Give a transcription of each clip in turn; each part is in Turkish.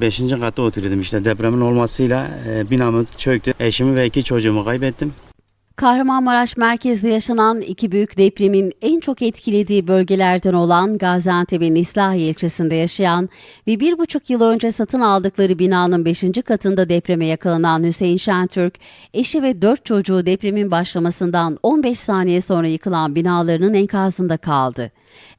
5. katta oturuyordum işte depremin olmasıyla e, binamı çöktü. Eşimi ve iki çocuğumu kaybettim. Kahramanmaraş merkezde yaşanan iki büyük depremin en çok etkilediği bölgelerden olan Gaziantep'in İslahiye ilçesinde yaşayan ve bir buçuk yıl önce satın aldıkları binanın beşinci katında depreme yakalanan Hüseyin Şentürk, eşi ve dört çocuğu depremin başlamasından 15 saniye sonra yıkılan binalarının enkazında kaldı.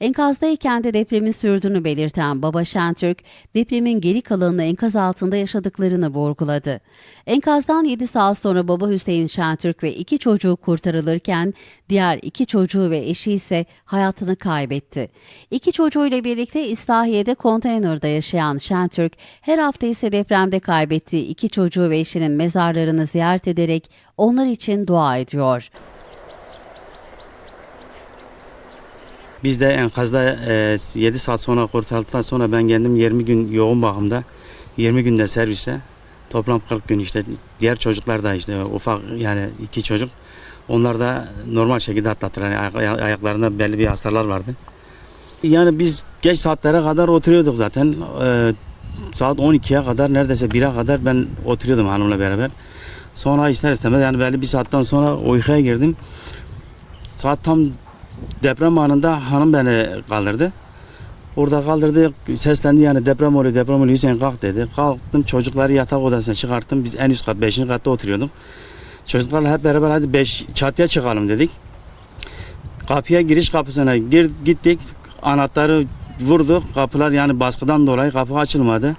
Enkazdayken de depremin sürdüğünü belirten Baba Şentürk, depremin geri kalanını enkaz altında yaşadıklarını vurguladı. Enkazdan 7 saat sonra baba Hüseyin Şentürk ve iki çocuğu kurtarılırken diğer iki çocuğu ve eşi ise hayatını kaybetti. İki çocuğuyla birlikte İslahiye'de konteynerde yaşayan Şentürk, her hafta ise depremde kaybettiği iki çocuğu ve eşinin mezarlarını ziyaret ederek onlar için dua ediyor. Biz de enkazda e, 7 saat sonra kurtarıldıktan sonra ben kendim 20 gün yoğun bakımda 20 günde serviste toplam 40 gün işte diğer çocuklar da işte ufak yani iki çocuk onlar da normal şekilde atlattılar. Yani ayak- ayaklarında belli bir hastalar vardı. Yani biz geç saatlere kadar oturuyorduk zaten. E, saat 12'ye kadar neredeyse 1'e kadar ben oturuyordum hanımla beraber. Sonra ister istemez yani belli bir saatten sonra uykuya girdim. Saat tam deprem anında hanım beni kaldırdı. Orada kaldırdı, seslendi yani deprem oluyor, deprem oluyor Hüseyin kalk dedi. Kalktım çocukları yatak odasına çıkarttım. Biz en üst kat, 5. katta oturuyorduk. Çocuklarla hep beraber hadi beş, çatıya çıkalım dedik. Kapıya giriş kapısına gir, gittik. Anahtarı vurduk. Kapılar yani baskıdan dolayı kapı açılmadı.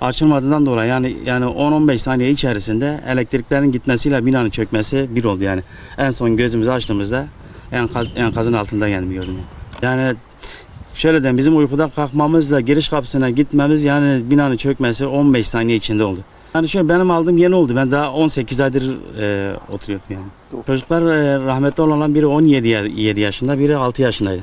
Açılmadığından dolayı yani yani 10-15 saniye içerisinde elektriklerin gitmesiyle binanın çökmesi bir oldu yani. En son gözümüzü açtığımızda enkaz, enkazın altında gördüm. Yani. yani şöyle diyeyim bizim uykuda kalkmamızla giriş kapısına gitmemiz yani binanın çökmesi 15 saniye içinde oldu. Yani şöyle benim aldığım yeni oldu. Ben daha 18 aydır e, oturuyordum yani. Çocuklar e, rahmetli olan biri 17 ya- 7 yaşında, biri 6 yaşındaydı.